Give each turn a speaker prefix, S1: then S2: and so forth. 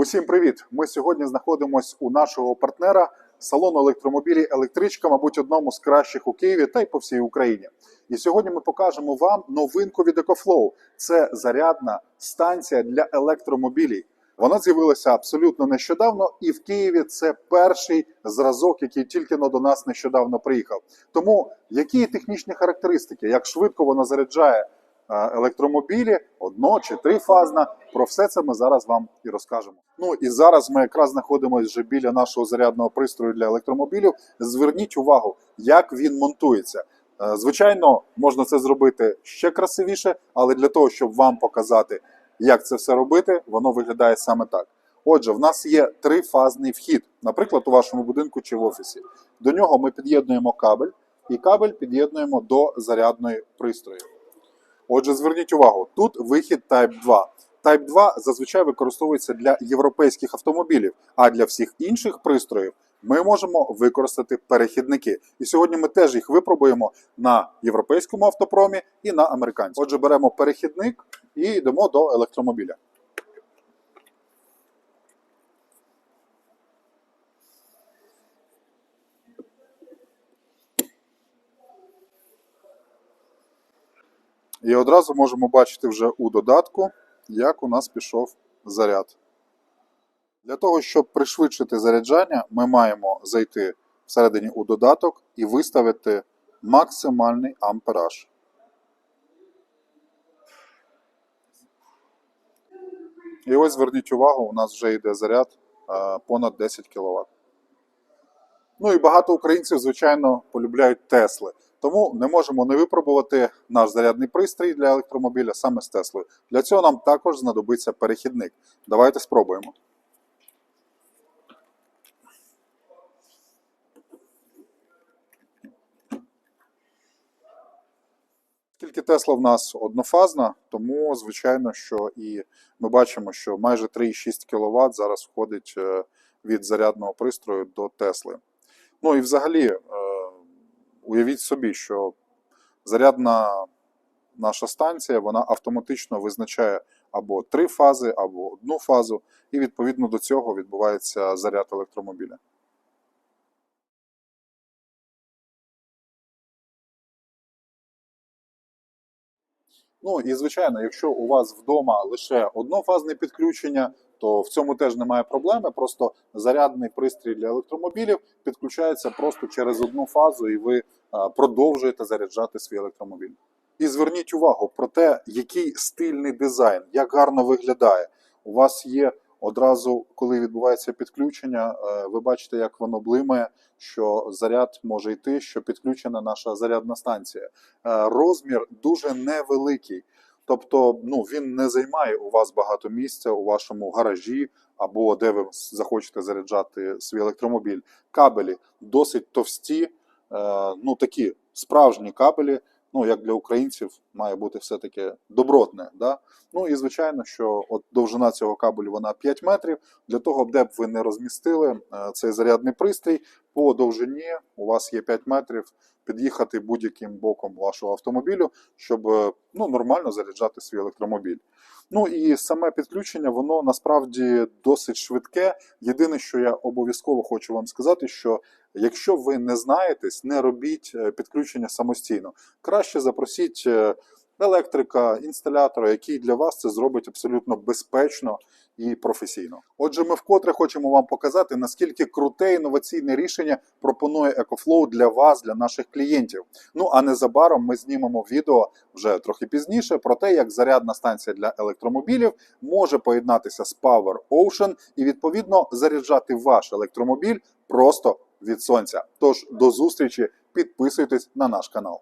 S1: Усім привіт! Ми сьогодні знаходимося у нашого партнера салону електромобілі Електричка, мабуть, одному з кращих у Києві та й по всій Україні. І сьогодні ми покажемо вам новинку від EcoFlow. Це зарядна станція для електромобілів. Вона з'явилася абсолютно нещодавно, і в Києві це перший зразок, який тільки но до нас нещодавно приїхав. Тому які технічні характеристики, як швидко вона заряджає електромобілі, одно чи трифазна. Про все це ми зараз вам і розкажемо. Ну і зараз ми якраз знаходимося вже біля нашого зарядного пристрою для електромобілів. Зверніть увагу, як він монтується. Е, Звичайно, можна це зробити ще красивіше, але для того, щоб вам показати, як це все робити, воно виглядає саме так. Отже, в нас є трифазний вхід, наприклад, у вашому будинку чи в офісі. До нього ми під'єднуємо кабель, і кабель під'єднуємо до зарядної пристрою. Отже, зверніть увагу, тут вихід Type 2. Type 2 зазвичай використовується для європейських автомобілів, а для всіх інших пристроїв ми можемо використати перехідники. І сьогодні ми теж їх випробуємо на європейському автопромі і на американському. Отже, беремо перехідник і йдемо до електромобіля. І одразу можемо бачити вже у додатку, як у нас пішов заряд. Для того, щоб пришвидшити заряджання, ми маємо зайти всередині у додаток і виставити максимальний ампераж. І ось зверніть увагу, у нас вже йде заряд понад 10 кВт. Ну і багато українців, звичайно, полюбляють Тесли. Тому не можемо не випробувати наш зарядний пристрій для електромобіля саме з Теслою. Для цього нам також знадобиться перехідник. Давайте спробуємо. Оскільки Тесла в нас однофазна, тому звичайно, що і ми бачимо, що майже 3,6 кВт зараз входить е, від зарядного пристрою до Тесли. Ну і взагалі, е, уявіть собі, що зарядна наша станція вона автоматично визначає або три фази, або одну фазу, і відповідно до цього відбувається заряд електромобіля. Ну і звичайно, якщо у вас вдома лише однофазне підключення, то в цьому теж немає проблеми. Просто зарядний пристрій для електромобілів підключається просто через одну фазу, і ви продовжуєте заряджати свій електромобіль. І зверніть увагу про те, який стильний дизайн, як гарно виглядає. У вас є одразу, коли відбувається підключення, е, ви бачите, як воно блимає, що заряд може йти, що підключена наша зарядна станція. Е, Розмір дуже невеликий. Тобто, ну він не займає у вас багато місця у вашому гаражі або де ви захочете заряджати свій електромобіль. Кабелі досить товсті, е, ну такі справжні кабелі. Ну, як для українців, має бути все-таки добротне. Да? Ну і звичайно, що от довжина цього кабелю вона 5 метрів. Для того, де б ви не розмістили е, цей зарядний пристрій, по довжині у вас є 5 метрів під'їхати будь-яким боком вашого автомобілю, щоб е, ну, нормально заряджати свій електромобіль. Ну і саме підключення, воно насправді досить швидке. Єдине, що я обов'язково хочу вам сказати, що якщо ви не знаєтесь, не робіть е, підключення самостійно. Краще запросіть е, електрика, інсталятора, який для вас це зробить абсолютно безпечно і професійно. Отже, ми вкотре хочемо вам показати, наскільки круте інноваційне рішення пропонує EcoFlow для вас, для наших клієнтів. Ну а незабаром ми знімемо відео вже трохи пізніше про те, як зарядна станція для електромобілів може поєднатися з Power Ocean і відповідно заряджати ваш електромобіль просто від сонця. Тож до зустрічі, підписуйтесь на наш канал.